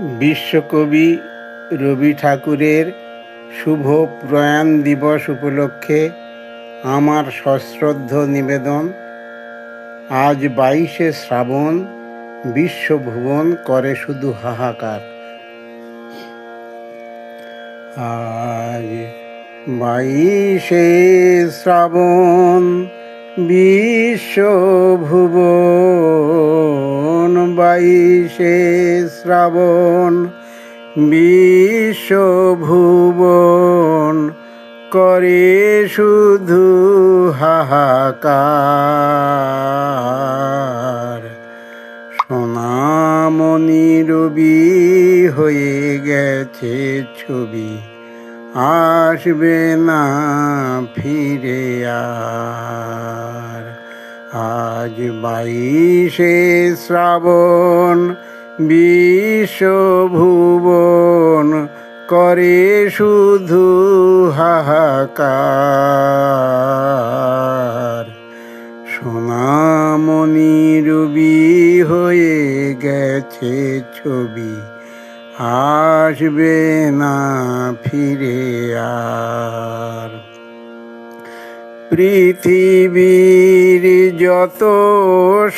বিশ্বকবি রবি ঠাকুরের শুভ প্রয়াণ দিবস উপলক্ষে আমার সশ্রদ্ধ নিবেদন, আজ বাইশে শ্রাবণ বিশ্বভুবন করে শুধু হাহাকার। আজ বাইশে শ্রাবণ বিশ্বভুবন বাইশে শ্রাবণ বিশ্বভুবন করে শুধু হাহাকার। সোনামণি রবি হয়ে গেছে ছবি আসবে না ফিরে আর। আজ বাইশে শ্রাবণ, বিশ্বভুবন করে শুধু হাহাকার। সোনামণি রবি হয়ে গেছে ছবি। আসবে না ফিরে আর। পৃথিবীর যত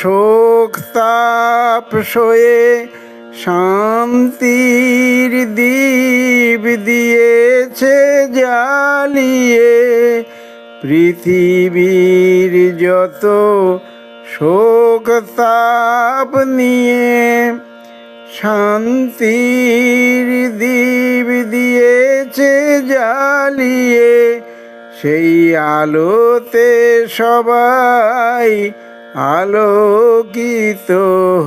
শোক তাপ সয়ে শান্তির দ্বীপ দিয়েছে জ্বালিয়ে, পৃথিবীর যত শোক তাপ নিয়ে শান্তির দ্বীপ দিয়েছে জ্বালিয়ে সেই আলোতে সবাই আলোকিত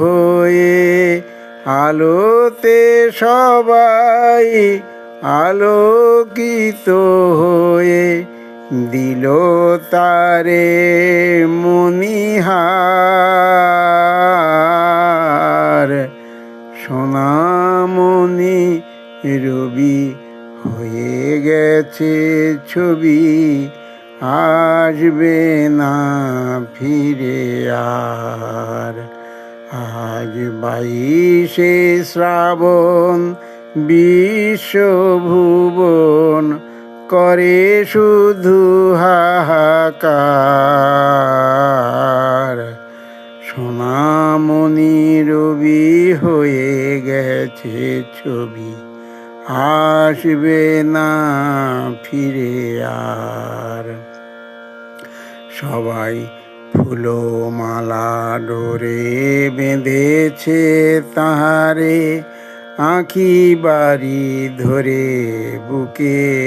হয়ে, আলোতে সবাই আলোকিত হয়ে দিল তারে মনিহার। সোনামণি রবি হয়ে গেছে ছবি, আসবে না ফিরে আর। আজ বাইশে শ্রাবণ বিশ্বভুবন করে শুধু হাহাকার। সোনামণি রবি হয়ে গেছে ছবি। আসবে না ফিরে আর। সবাই ফুলো মালা ডোরে বেঁধেছে তাহারে। আঁখি বাড়ি ধরে বুকে।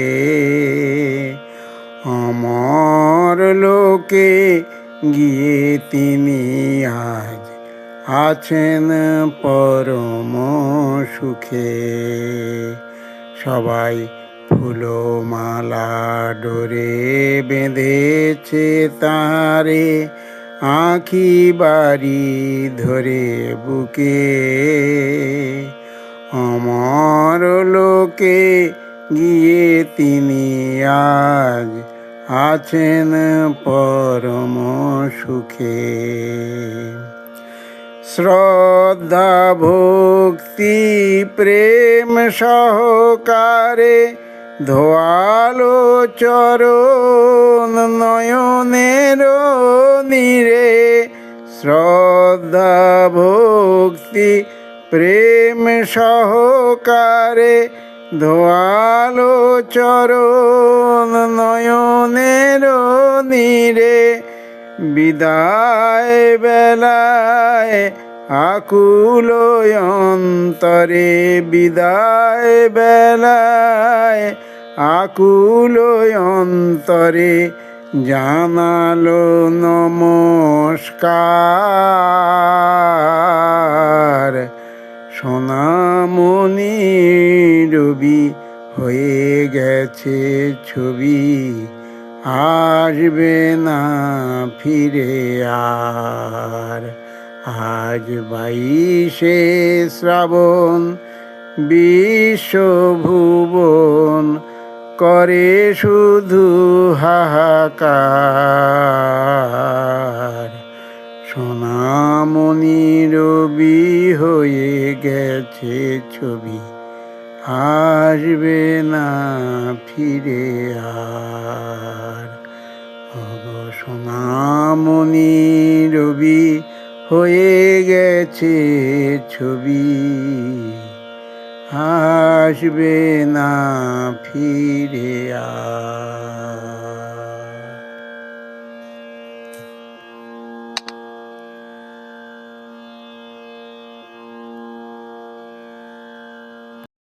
অমর লোকে গিয়ে তিনি আজ আছেন পরম সুখে। সবাই ফুলো মালা ডোরে বেঁধেছে তারে, আঁখি বাড়ি ধরে বুকে। অমর লোকে গিয়ে তিনি আজ আছেন পরম সুখে। শ্রদ্ধা ভক্তি প্রেম সহকারে ধোয়ালো চরণ নয়নের নীরে শ্রদ্ধা ভক্তি প্রেম সহকারে ধোয়ালো চরণ নয়নের নীরে বিদায় বেলায় আকুল অন্তরে, বিদায় বেলায় আকুল অন্তরে জানালো নমস্কার। সোনামণি রবি হয়ে গেছে ছবি। আসবে না ফিরে আর। আজ বাইশে শ্রাবণ বিশ্বভুবন করে শুধু হাহাকার। সোনামণি রবি হয়ে গেছে ছবি। আসবে না ফিরে আর। সোনামণি রবি হয়ে গেছে ছবি। আসবে না ফিরে আর।